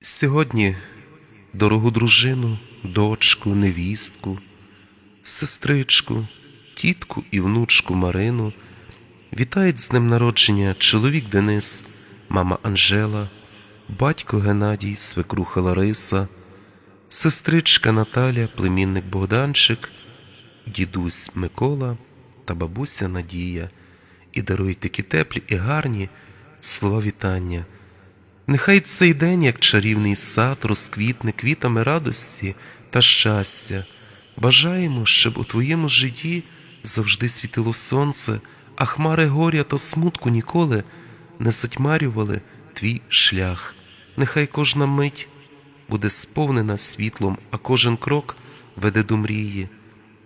Сьогодні дорогу дружину, дочку, невістку, сестричку, тітку і внучку Марину вітають з днем народження чоловік Денис, мама Анжела, батько Геннадій, свекруха Лариса, сестричка Наталя, племінник Богданчик, дідусь Микола та бабуся Надія. І дарують такі теплі і гарні слова вітання. Нехай цей день, як чарівний сад, розквітне квітами радості та щастя. Бажаємо, щоб у твоєму житті завжди світило сонце, а хмари горя та смутку ніколи не затьмарювали твій шлях. Нехай кожна мить буде сповнена світлом, а кожен крок веде до мрії.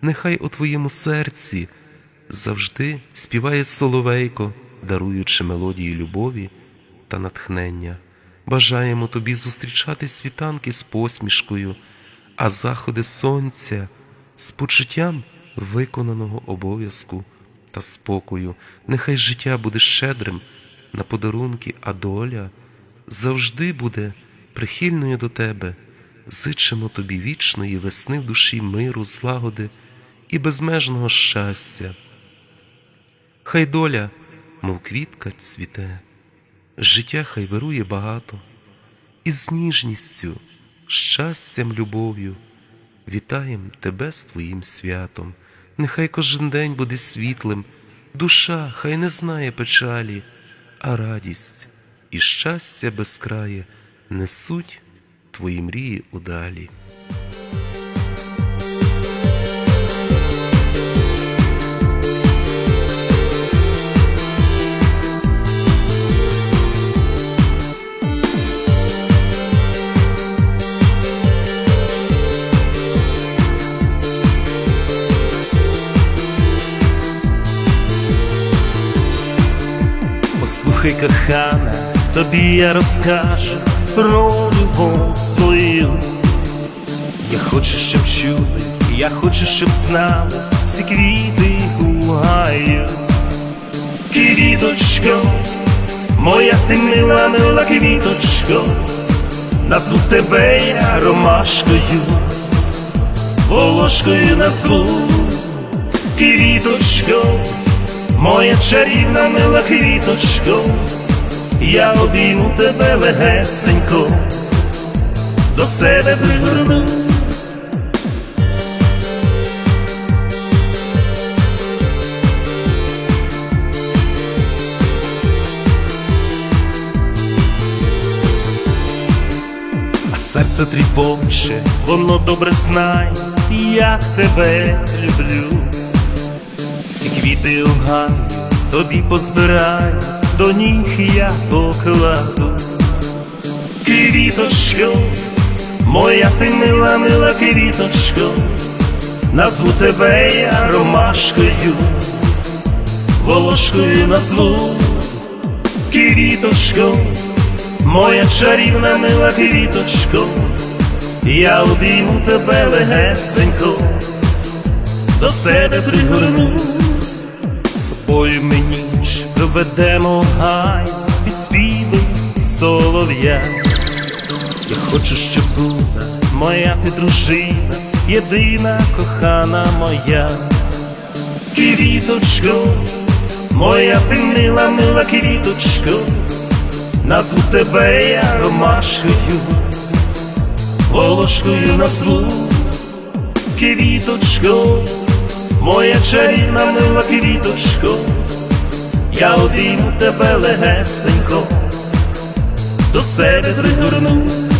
Нехай у твоєму серці завжди співає соловейко, даруючи мелодії любові та натхнення. Бажаємо тобі зустрічати світанки з посмішкою, а заходи сонця з почуттям виконаного обов'язку та спокою. Нехай життя буде щедрим на подарунки, а доля завжди буде прихильною до тебе. Зичимо тобі вічної весни в душі миру, злагоди і безмежного щастя. Хай доля, мов квітка, цвіте, життя хай вирує багато, і з ніжністю, щастям, любов'ю вітаєм тебе з твоїм святом. Нехай кожен день буде світлим, душа хай не знає печалі, а радість і щастя безкрає несуть твої мрії удалі. Послухай, кохана, тобі я розкажу про любов свою. Я хочу, щоб чули, я хочу, щоб знали всі квіти у гаю. Квіточко, моя ти мила, мила квіточко, назву тебе я ромашкою, волошкою назву квіточко. Моя чарівна мила квіточко, я обійму тебе легесенько, до себе пригорну. Серце тріпоче, воно добре знає, як тебе люблю. Всі квіти у гаю тобі позбираю, до ніг я покладу. Квіточко, моя ти мила, мила квіточко, назву тебе я ромашкою, волошкою назву. Квіточко, моя чарівна мила квіточко, я обійму тебе легесенько до себе пригорну, з тобою ми ніч проведемо гай під співи солов'я. Я хочу, щоб була моя ти дружина, єдина кохана моя. Квіточко, моя ти мила, мила квіточко, назву тебе я ромашкою, волошкою назву квіточко, моя чарівна мила квіточко, я обійму тебе легесенько, до себе пригорну.